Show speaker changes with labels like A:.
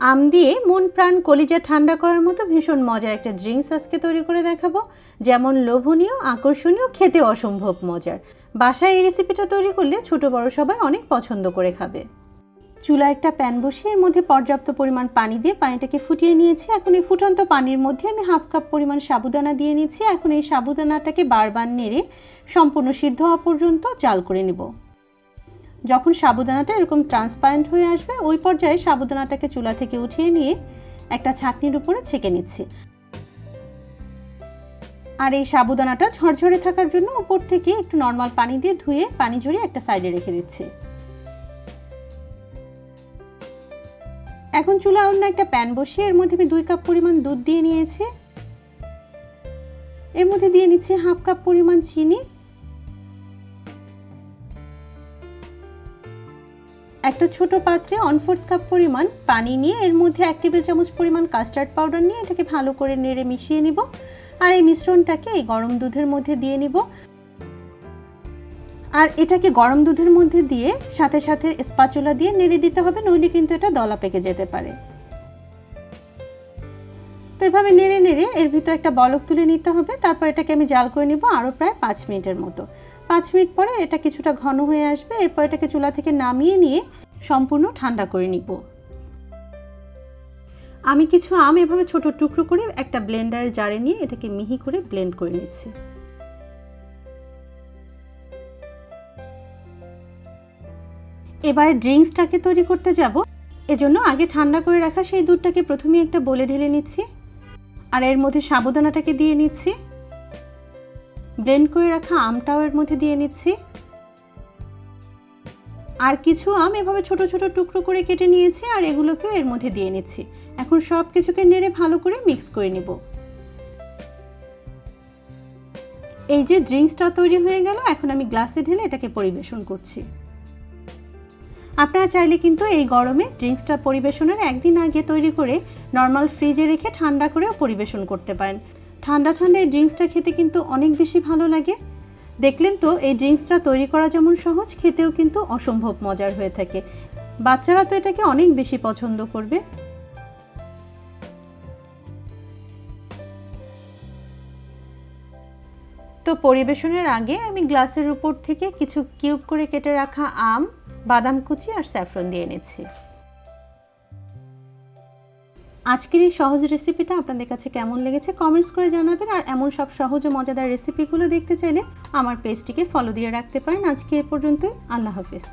A: আম দিয়ে মন প্রাণ কলিজা ঠান্ডা করার মতো ভীষণ মজার একটা ড্রিঙ্কস আজকে তৈরি করে দেখাবো। যেমন লোভনীয়, আকর্ষণীয়, খেতে অসম্ভব মজার। বাসায় এই রেসিপিটা তৈরি করলে ছোট বড় সবাই অনেক পছন্দ করে খাবে। চুলা একটা প্যান বসিয়ে এর মধ্যে পর্যাপ্ত পরিমাণ পানি দিয়ে পানিটাকে ফুটিয়ে নিয়েছি। এখন এই ফুটন্ত পানির মধ্যে আমি হাফ কাপ পরিমাণ সাবুদানা দিয়ে নিয়েছি এখন এই সাবুদানাটাকে বারবার নেড়ে সম্পূর্ণ সিদ্ধ হওয়া পর্যন্ত জাল করে নেব। যখন সাবুদানাটা এরকম ট্রান্সপারেন্ট হয়ে আসবে, ওই পর্যায়ে সাবুদানাটাকে চুলা থেকে উঠিয়ে নিয়ে একটা ছাকনির উপরে ছেঁকে নিচ্ছি। আর এই সাবুদানাটা ঝরঝরে থাকার জন্য উপর থেকে একটু নর্মাল পানি দিয়ে ধুয়ে, পানি ঝরিয়ে একটা সাইডে রেখে দিচ্ছি। এখন চুলা অন্য একটা প্যান বসিয়ে এর মধ্যে আমি দুই কাপ পরিমাণ দুধ দিয়ে নিয়েছি। এর মধ্যে দিয়ে নিচ্ছি হাফ কাপ পরিমাণ চিনি। একটা ছোট পাত্রে ওয়ান ফোর্থ কাপ পরিমাণ পানি নিয়ে এর মধ্যে এক টেবিল চামচ পরিমাণ কাস্টার্ড পাউডার নিয়ে এটাকে ভালো করে নেড়ে মিশিয়ে নিব। আর এই মিশ্রণটাকে এই গরম দুধের মধ্যে দিয়ে নিব। আর এটাকে গরম দুধের মধ্যে দিয়ে সাথে সাথে স্পাচুলা দিয়ে নেড়ে দিতে হবে, নইলে কিন্তু এটা দলা পেকে যেতে পারে। তো এভাবে নেড়ে নেড়ে এর ভিতর একটা বলক তুলে নিতে হবে, তারপর এটাকে আমি জাল করে নিব আরও প্রায় পাঁচ মিনিটের মতো। পাঁচ মিনিট পরে এটা কিছুটা ঘন হয়ে আসবে, এরপর এটাকে চুলা থেকে নামিয়ে নিয়ে সম্পূর্ণ ঠান্ডা করে নিব। আমি কিছু আম এভাবে ছোট টুকরো করে একটা ব্লেন্ডার জারে নিয়ে এটাকে মিহি করে ব্লেন্ড করে নিচ্ছি। এবার ড্রিঙ্কসটাকে তৈরি করতে যাব। এজন্য আগে ঠান্ডা করে রাখা সেই দুধটাকে প্রথমে একটা বলে ঢেলে নিচ্ছি। আর এর মধ্যে সাবুদানাটাকে দিয়ে নিচ্ছি। ব্লেন্ড করে রাখা আমটাও এর মধ্যে দিয়ে নিচ্ছি। আর কিছু আম এভাবে ছোট ছোট টুকরো করে কেটে নিয়েছি আর এগুলোকেও এর মধ্যে দিয়ে নিচ্ছি। এখন সব কিছুকে নেড়ে ভালো করে মিক্স করে নিব। এই যে ড্রিঙ্কসটা তৈরি হয়ে গেল, এখন আমি গ্লাসে ঢেলে এটাকে পরিবেশন করছি। আপনারা চাইলে কিন্তু এই গরমে ড্রিঙ্কসটা পরিবেশনের একদিন আগে তৈরি করে নর্মাল ফ্রিজে রেখে ঠান্ডা করেও পরিবেশন করতে পারেন। ঠান্ডা ঠান্ডা এই ড্রিঙ্কসটা খেতে কিন্তু অনেক বেশি ভালো লাগে। দেখলেন তো, এই ড্রিঙ্কসটা তৈরি করা যেমন সহজ, খেতেও কিন্তু অসম্ভব মজার হয়ে থাকে। বাচ্চারা তো এটাকে অনেক বেশি পছন্দ করবে। তো পরিবেশনের আগে আমি গ্লাসের উপর থেকে কিছু কিউব করে কেটে রাখা আম, বাদাম কুচি আর স্যাফরন দিয়ে এনেছি। আজকের এই সহজ রেসিপিটা আপনাদের কাছে কেমন লেগেছে কমেন্টস করে জানাবেন। আর এমন সব সহজ ও মজাদার রেসিপিগুলো দেখতে চাইলে আমার পেজটিকে ফলো দিয়ে রাখতে পারেন। আজকে এ পর্যন্তই। আল্লাহ হাফিজ।